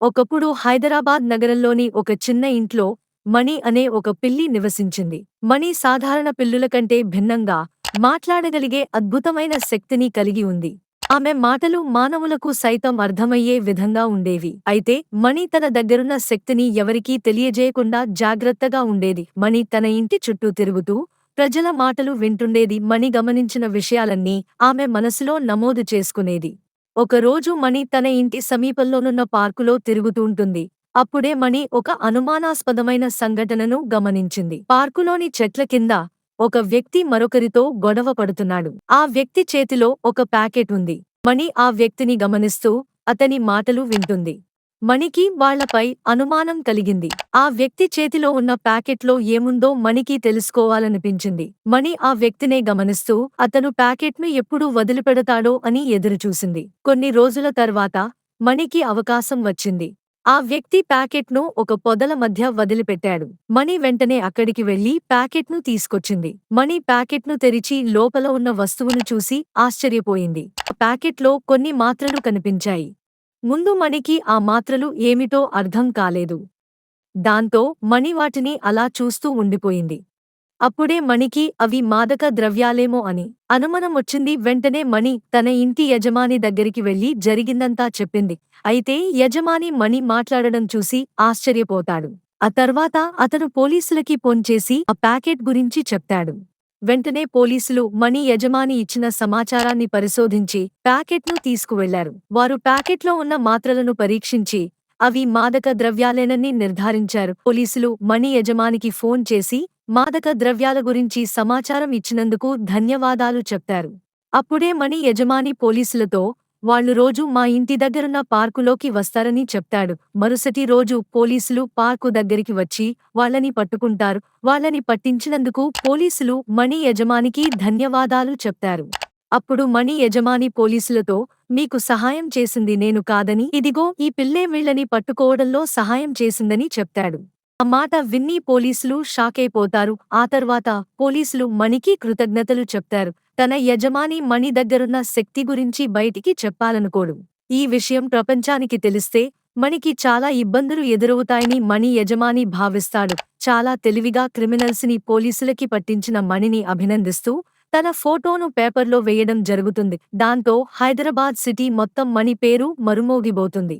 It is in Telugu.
ఒకప్పుడు హైదరాబాద్ నగరంలోని ఒక చిన్న ఇంట్లో మణి అనే ఒక పిల్లి నివసించింది. మణి సాధారణ పిల్లుల కంటే భిన్నంగా మాట్లాడగలిగే అద్భుతమైన శక్తిని కలిగి ఉంది. ఆమె మాటలు మానవులకు సైతం అర్థమయ్యే విధంగా ఉండేవి. అయితే మణి తన దగ్గరున్న శక్తిని ఎవరికీ తెలియజేయకుండా జాగ్రత్తగా ఉండేది. మణి తన ఇంటి చుట్టూ తిరుగుతూ ప్రజల మాటలు వింటుండేది. మణి గమనించిన విషయాలన్నీ ఆమె మనసులో నమోదు చేసుకునేది. ఒకరోజు మణి తన ఇంటి సమీపంలోనున్న పార్కులో తిరుగుతుంటుంది అప్పుడే మణి ఒక అనుమానాస్పదమైన సంఘటనను గమనించింది. పార్కులోని చెట్ల కింద ఒక వ్యక్తి మరొకరితో గొడవ పడుతున్నాడు. ఆ వ్యక్తి చేతిలో ఒక ప్యాకెట్ ఉంది. మణి ఆ వ్యక్తిని గమనిస్తూ అతని మాటలు వింటుంది. మణికి వాళ్ళపై అనుమానం కలిగింది. ఆ వ్యక్తి చేతిలో ఉన్న ప్యాకెట్లో ఏముందో మణికి తెలుసుకోవాలనిపించింది. మణి ఆ వ్యక్తినే గమనిస్తూ అతను ప్యాకెట్ను ఎప్పుడు వదిలిపెడతాడో అని ఎదురుచూసింది. కొన్ని రోజుల తర్వాత మణికి అవకాశం వచ్చింది. ఆ వ్యక్తి ప్యాకెట్ను ఒక పొదల మధ్య వదిలిపెట్టాడు. మణి వెంటనే అక్కడికి వెళ్ళి ప్యాకెట్ను తీసుకొచ్చింది. మణి ప్యాకెట్ను తెరిచి లోపల ఉన్న వస్తువును చూసి ఆశ్చర్యపోయింది. ప్యాకెట్లో కొన్ని మాత్రలు కనిపించాయి. ముందు మణికి ఆ మాత్రలు ఏమిటో అర్థం కాలేదు. దాంతో మణి వాటిని అలా చూస్తూ ఉండిపోయింది. అప్పుడే మణికి అవి మాదక ద్రవ్యాలేమో అని అనుమానమొచ్చింది వెంటనే మణి తన ఇంటి యజమాని దగ్గరికి వెళ్ళి జరిగిందంతా చెప్పింది. అయితే యజమాని మణి మాట్లాడడం చూసి ఆశ్చర్యపోతాడు. ఆ తర్వాత అతను పోలీసులకి ఫోన్ చేసి ఆ ప్యాకెట్ గురించి చెప్తాడు. వెంటనే పోలీసులు మణి యజమాని ఇచ్చిన సమాచారాన్ని పరిశోధించి ప్యాకెట్ను తీసుకువెళ్ళారు. వారు ప్యాకెట్లో ఉన్న మాత్రలను పరీక్షించి అవి మాదక ద్రవ్యాలేనని నిర్ధారించారు. పోలీసులు మణి యజమానికి ఫోన్ చేసి మాదక ద్రవ్యాల గురించి సమాచారం ఇచ్చినందుకు ధన్యవాదాలు చెప్పారు అప్పుడే మణి యజమాని పోలీసులతో వాళ్ళు రోజు మా ఇంటి దగ్గరున్న పార్కులోకి వస్తారని చెప్తాడు. మరుసటి రోజు పోలీసులు పార్కు దగ్గరికి వచ్చి వాళ్ళని పట్టుకుంటారు. వాళ్ళని పట్టించినందుకు పోలీసులు మణి యజమానికి ధన్యవాదాలు చెప్తారు. అప్పుడు మణి యజమాని పోలీసులతో మీకు సహాయం చేసింది నేను కాదని ఇదిగో ఈ పిల్లే వీళ్ళని పట్టుకోవడంలో సహాయం చేసిందని చెప్తాడు. ఆ మాట విన్ని పోలీసులు షాకైపోతారు. ఆ తర్వాత పోలీసులు మణికి కృతజ్ఞతలు చెప్తారు. తన యజమాని మణి దగ్గరున్న శక్తి గురించి బయటికి చెప్పాలనుకోడు. ఈ విషయం ప్రపంచానికి తెలిస్తే మణికి చాలా ఇబ్బందులు ఎదురవుతాయని మణి యజమాని భావిస్తాడు. చాలా తెలివిగా క్రిమినల్స్ని పోలీసులకి పట్టించిన మణిని అభినందిస్తూ తన ఫోటోను పేపర్లో వేయడం జరుగుతుంది. దాంతో హైదరాబాద్ సిటీ మొత్తం మణి పేరు మరుమోగిబోతుంది